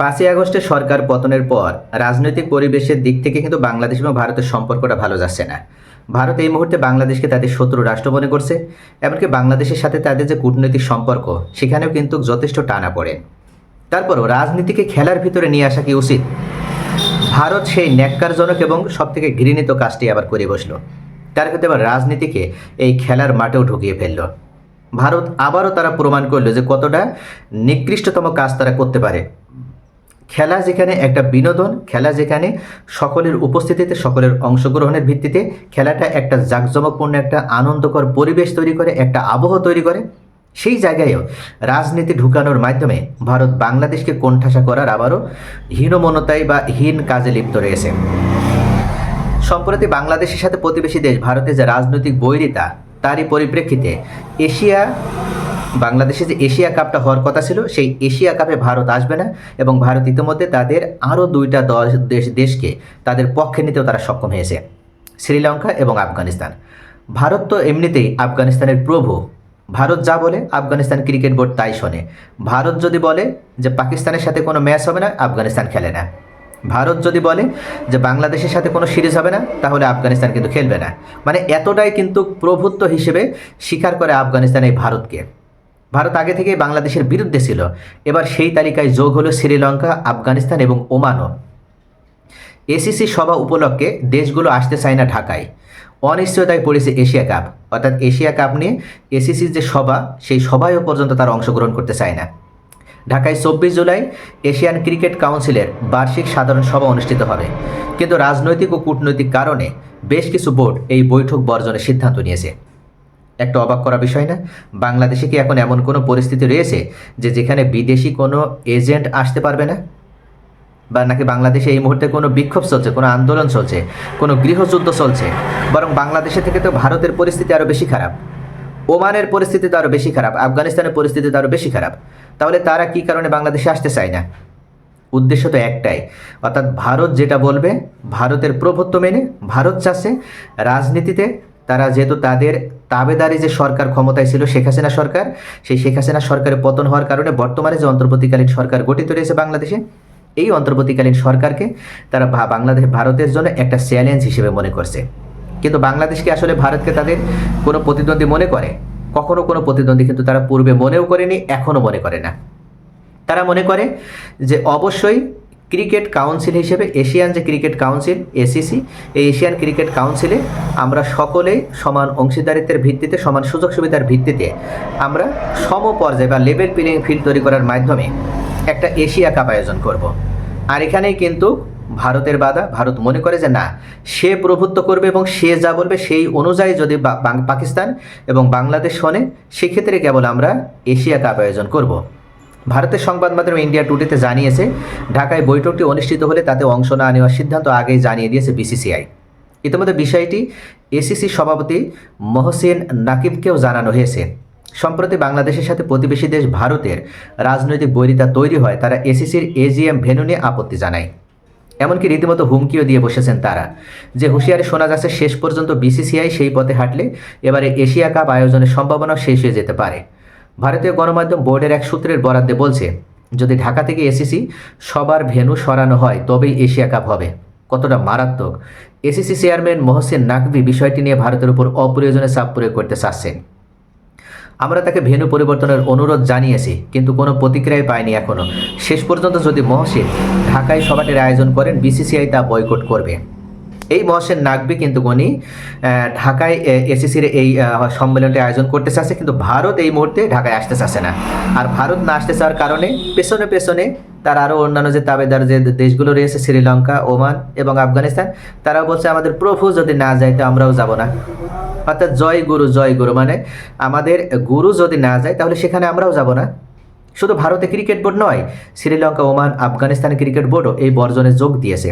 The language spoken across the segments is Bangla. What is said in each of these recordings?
পাঁচই আগস্টে সরকার পতনের পর রাজনৈতিক পরিবেশের দিক থেকে কিন্তু বাংলাদেশ এবং ভারতের সম্পর্কটা ভালো যাচ্ছে না। ভারত এই মুহূর্তে বাংলাদেশকে তাদের শত্রু রাষ্ট্র মনে করছে, এমনকি বাংলাদেশের সাথে তাদের যে কূটনৈতিক সম্পর্ক, সেখানেও কিন্তু যথেষ্ট টানা পড়ে। তারপরও রাজনীতিকে খেলার ভিতরে নিয়ে আসা কি উচিত? ভারত সেই ন্যাক্কারজনক এবং সবথেকে ঘৃণিত কাজটি আবার করে বসল। তার ক্ষেত্রে আবার রাজনীতিকে এই খেলার মাঠেও ঢুকিয়ে ফেলল। ভারত আবারও তারা প্রমাণ করল যে কতটা নিকৃষ্টতম কাজ তারা করতে পারে। খেলা যেখানে একটা বিনোদন, খেলা যেখানে সকলের উপস্থিতিতে, সকলের অংশগ্রহণের ভিত্তিতে, খেলাটা একটা জাঁকজমকপূর্ণ, একটা আনন্দকর পরিবেশ তৈরি করে, একটা আবহ তৈরি করে, সেই জায়গায়ও রাজনীতি ঢুকানোর মাধ্যমে ভারত বাংলাদেশকে কোণঠাসা করার আবারও হীনমনতায় বা হীন কাজে লিপ্ত রয়েছে। সম্প্রতি বাংলাদেশের সাথে প্রতিবেশী দেশ ভারতের যে রাজনৈতিক বৈরিতা, তারই পরিপ্রেক্ষিতে এশিয়া বাংলাদেশে যে এশিয়া কাপটা হওয়ার কথা ছিল, সেই এশিয়া কাপে ভারত আসবে না এবং ভারত ইতিমধ্যে তাদের আরও দুইটা দশ দেশ, দেশকে তাদের পক্ষে নিতেও তারা সক্ষম হয়েছে, শ্রীলঙ্কা এবং আফগানিস্তান। ভারত তো এমনিতেই আফগানিস্তানের প্রভু। ভারত যা বলে আফগানিস্তান ক্রিকেট বোর্ড তাই শোনে। ভারত যদি বলে যে পাকিস্তানের সাথে কোনো ম্যাচ হবে না, আফগানিস্তান খেলে না। ভারত যদি বলে যে বাংলাদেশের সাথে কোনো সিরিজ হবে না, তাহলে আফগানিস্তান কিন্তু খেলবে না। মানে এতটাই কিন্তু প্রভুত্ব হিসেবে স্বীকার করে আফগানিস্তান এই ভারতকে। ভারত আগে থেকেই বাংলাদেশের বিরুদ্ধে ছিল। এবার সেই তালিকায় যোগ হলো শ্রীলঙ্কা, আফগানিস্তান এবং ওমানও। এসিসি সভা উপলক্ষে দেশগুলো আসতে চায় না ঢাকায়। অনিশ্চয়তায় পড়েছে এশিয়া কাপ। অর্থাৎ এশিয়া কাপ নিয়ে এসিসির যে সভা, সেই সভায়ও পর্যন্ত তারা অংশগ্রহণ করতে চায় না। ঢাকায় চব্বিশ জুলাই এশিয়ান ক্রিকেট কাউন্সিলের বার্ষিক সাধারণ সভা অনুষ্ঠিত হবে। কিন্তু রাজনৈতিক ও কূটনৈতিক কারণে বেশ কিছু বোর্ড এই বৈঠক বর্জনের সিদ্ধান্ত নিয়েছে। একটা অবাক করা বিষয় না? বাংলাদেশে কি এখন এমন কোনো পরিস্থিতি রয়েছে যে যেখানে বিদেশি কোনো এজেন্ট আসতে পারবে না? বা নাকি বাংলাদেশে এই মুহূর্তে কোনো বিক্ষোভ চলছে, কোনো আন্দোলন চলছে, কোনো গৃহযুদ্ধ চলছে? বরং বাংলাদেশে থেকে তো ভারতের পরিস্থিতি আরও বেশি খারাপ, ওমানের পরিস্থিতি তো আরও বেশি খারাপ, আফগানিস্তানের পরিস্থিতি তো আরও বেশি খারাপ। তাহলে তারা কি কারণে বাংলাদেশে আসতে চায় না? উদ্দেশ্য তো একটাই, অর্থাৎ ভারত যেটা বলবে, ভারতের প্রভুত্ব মেনে, ভারত চাষে, রাজনীতিতে তারা যেহেতু তাদের তাবেদারি যে সরকার ক্ষমতায় ছিল, শেখ হাসিনা সরকার, সেই শেখ হাসিনা সরকারের পতন হওয়ার কারণে বর্তমানে যে অন্তর্বর্তীকালীন সরকার গঠিত রয়েছে বাংলাদেশে, এই অন্তর্বর্তীকালীন সরকারকে তারা বাংলাদেশ, ভারতের জন্য একটা চ্যালেঞ্জ হিসেবে মনে করছে। কিন্তু বাংলাদেশকে আসলে ভারতকে তাদের কোনো প্রতিদ্বন্দ্বী মনে করে? কখনো কোনো প্রতিদ্বন্দ্বী কিন্তু তারা পূর্বে মনেও করেনি এখনও মনে করে না। তারা মনে করে যে অবশ্যই ক্রিকেট কাউন্সিল হিসেবে, এশিয়ান যে ক্রিকেট কাউন্সিল, এসিসি, এই এশিয়ান ক্রিকেট কাউন্সিলে আমরা সকলেই সমান অংশীদারিত্বের ভিত্তিতে, সমান সুযোগ সুবিধার ভিত্তিতে আমরা সম পর্যায়ে বা লেভেল প্লেইং ফিল্ড তৈরি করার মাধ্যমে একটা এশিয়া কাপ আয়োজন করব। আর এখানেই কিন্তু ভারতের বাধা, ভারত মনে করে যে না, সে প্রভুত্ব করবে এবং সে যা বলবে সেই অনুযায়ী যদি পাকিস্তান এবং বাংলাদেশ শোনে, সেক্ষেত্রে কেবল আমরা এশিয়া কাপ আয়োজন করব। ভারতের সংবাদ মাধ্যম ইন্ডিয়া টুডেতে জানিয়েছে, ঢাকায় বৈঠকটি অনুষ্ঠিত হলে তাতে অংশ না নেওয়ার সিদ্ধান্ত আগেই জানিয়ে দিয়েছে বিসিসিআই। ইতিমধ্যে বিষয়টি এসিসি সভাপতি মহসিন নাকিবকেও জানানো হয়েছে। সম্প্রতি বাংলাদেশের সাথে প্রতিবেশী দেশ ভারতের রাজনৈতিক বৈরিতা তৈরি হয়, তারা এসিসির এজিএম ভেনু নিয়ে আপত্তি জানায়। এমনকি রীতিমতো হুমকিও দিয়ে বসেছেন তারা। যে হুঁশিয়ারি শোনা যাচ্ছে, শেষ পর্যন্ত বিসিসিআই সেই পথে হাঁটলে এবারে এশিয়া কাপ আয়োজনের সম্ভাবনাও শেষ হয়ে যেতে পারে। ভারতীয় গণমাধ্যম বোর্ডের এক সূত্রের বরাদ্দে বলছে, যদি ঢাকা থেকে এসিসি সবার ভেন্যু সরানো হয়, তবেই এশিয়া কাপ হবে। কতটা মারাত্মক। এসিসি চেয়ারম্যান মহসিন নাকভি বিষয়টি নিয়ে ভারতের উপর অপ্রয়োজনে চাপ প্রয়োগ করতে চাচ্ছেন। আমরা তাকে ভেন্যু পরিবর্তনের অনুরোধ জানিয়েছি, কিন্তু কোনো প্রতিক্রিয়াই পাইনি এখনও শেষ পর্যন্ত যদি মহসিন ঢাকায় সভাটির আয়োজন করেন, বিসিসিআই তা বয়কট করবে। এই মহসেন নাকবি কিন্তু আহ, ঢাকায় এসিসির এই সম্মেলনটি আয়োজন করতে চাচ্ছে কিন্তু ভারত এই মুহূর্তে ঢাকায় আসতে চাচ্ছে না। আর ভারত না আসতে চাওয়ার কারণে পেছনে পেছনে তার আরও অন্যান্য যে তাবেদার যে দেশগুলো রয়েছে শ্রীলঙ্কা ওমান এবং আফগানিস্তান তারাও বলছে আমাদের প্রভু যদি না যায় তো আমরাও যাব না। অর্থাৎ জয় গুরু জয় গুরু মানে আমাদের গুরু যদি না যায় তাহলে সেখানে আমরাও যাব না। শুধু ভারতে ক্রিকেট বোর্ড নয় শ্রীলঙ্কা ওমান আফগানিস্তান ক্রিকেট বোর্ডও এই বর্জনে যোগ দিয়েছে।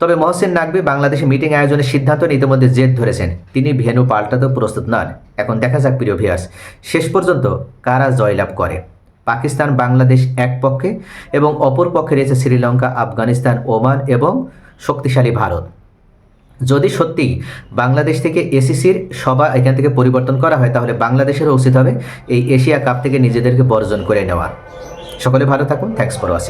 তবে মহসিন নাকবি বাংলাদেশে মিটিং আয়োজনের সিদ্ধান্ত ইতিমধ্যে জেদ ধরেছেন। তিনি ভেন্যু পাল্টাতেও প্রস্তুত নন। এখন দেখা যাক, প্রিয় ভিয়াস শেষ পর্যন্ত কারা জয়লাভ করে। পাকিস্তান, বাংলাদেশ এক পক্ষে এবং অপর পক্ষে রয়েছে শ্রীলঙ্কা, আফগানিস্তান, ওমান এবং শক্তিশালী ভারত। যদি সত্যি বাংলাদেশ থেকে এসিসির সভা এখান থেকে পরিবর্তন করা হয়, তাহলে বাংলাদেশেরও উচিত হবে এই এশিয়া কাপ থেকে নিজেদেরকে বর্জন করে নেওয়া। সকলে ভালো থাকুন। Thanks for watching